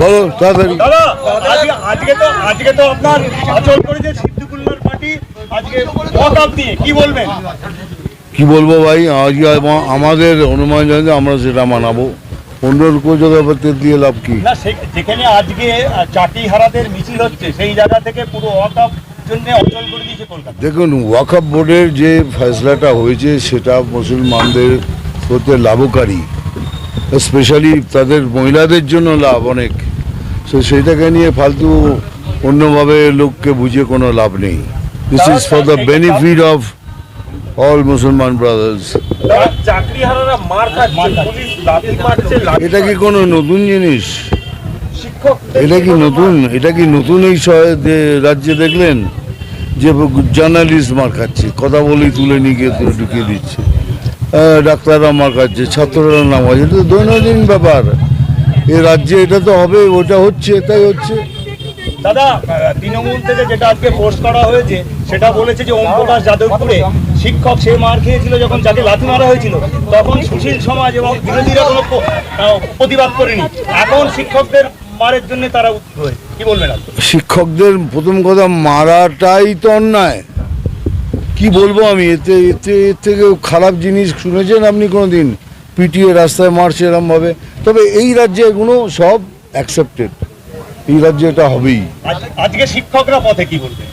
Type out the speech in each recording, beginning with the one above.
বলো তাড়াতাড়ি আজকে আজকে তো আজকে তো আপনার আচল করেছে সিদ্দিকুল্লার পার্টি। আজকে নিয়ে কি বলবেন? কি বলব ভাই আজকে আমাদের অনুমান জানিয়ে আমরা সেটা মানাবো। অন্যর কোনো ব্যাপারতে দিয়ে লাভ কি? না যেখানে আজকে চাটি হারাদের মিছিল হচ্ছে সেই জায়গা থেকে পুরো ওয়াকআপ দেখুন ওয়াকআপ বোর্ডের যে ফয়সলাটা হয়েছে সেটা মুসলমানদের হতে লাভকারী। স্পেশালি তাদের মহিলাদের জন্য লাভ অনেক। তো সেইটাকে নিয়ে ফালতু অন্যভাবে লোককে বুঝিয়ে কোনো লাভ নেই। This is for the benefit of all মুসলমান ব্রাদার্স এটা কি কোনো নতুন জিনিস? এটা কি নতুন? এটা কি নতুন এই রাজ্যে দেখলেন? যে জার্নালিস্ট মার খাচ্ছে। কথা বলেই তুলে নিয়ে গিয়ে ঢুকিয়ে দিচ্ছে। আহ, ডাক্তাররা মার খাচ্ছে ছাত্ররা নাম আছে এটা তো দৈনন্দিন ব্যাপার। এ রাজ্যে এটা তো হবে ওটা হচ্ছে তাই হচ্ছে। দাদা তৃণমূল থেকে যেটা আজকে পোস্ট করা হয়েছে সেটা বলেছে যে ওম প্রকাশ যাদবপুরে শিক্ষক সে মার খেয়েছিল যখন যাকে লাথি মারা হয়েছিল তখন সুশীল সমাজ এবং বিরোধীরা কোনো প্রতিবাদ করেনি। এখন শিক্ষকদের মারের জন্য তারা কি বলবেন শিক্ষকদের প্রথম কথা মারাটাই তো অন্যায়। কি বলব আমি? এতে এতে এর থেকে খারাপ জিনিস শুনেছেন আপনি কোনো দিন পিটিয়ে রাস্তায় মারছে এরমভাবে। তবে এই রাজ্যে এগুলো সব অ্যাকসেপ্টেড এই রাজ্যে এটা হবেই। আজকে শিক্ষকরা পথে কি বলবে?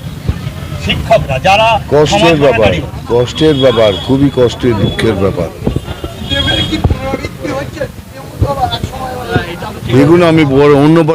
শিক্ষকরা যারা কষ্টের ব্যাপার। কষ্টের ব্যাপার খুবই কষ্টের দুঃখের ব্যাপার। এগুলো আমি বড় অন্য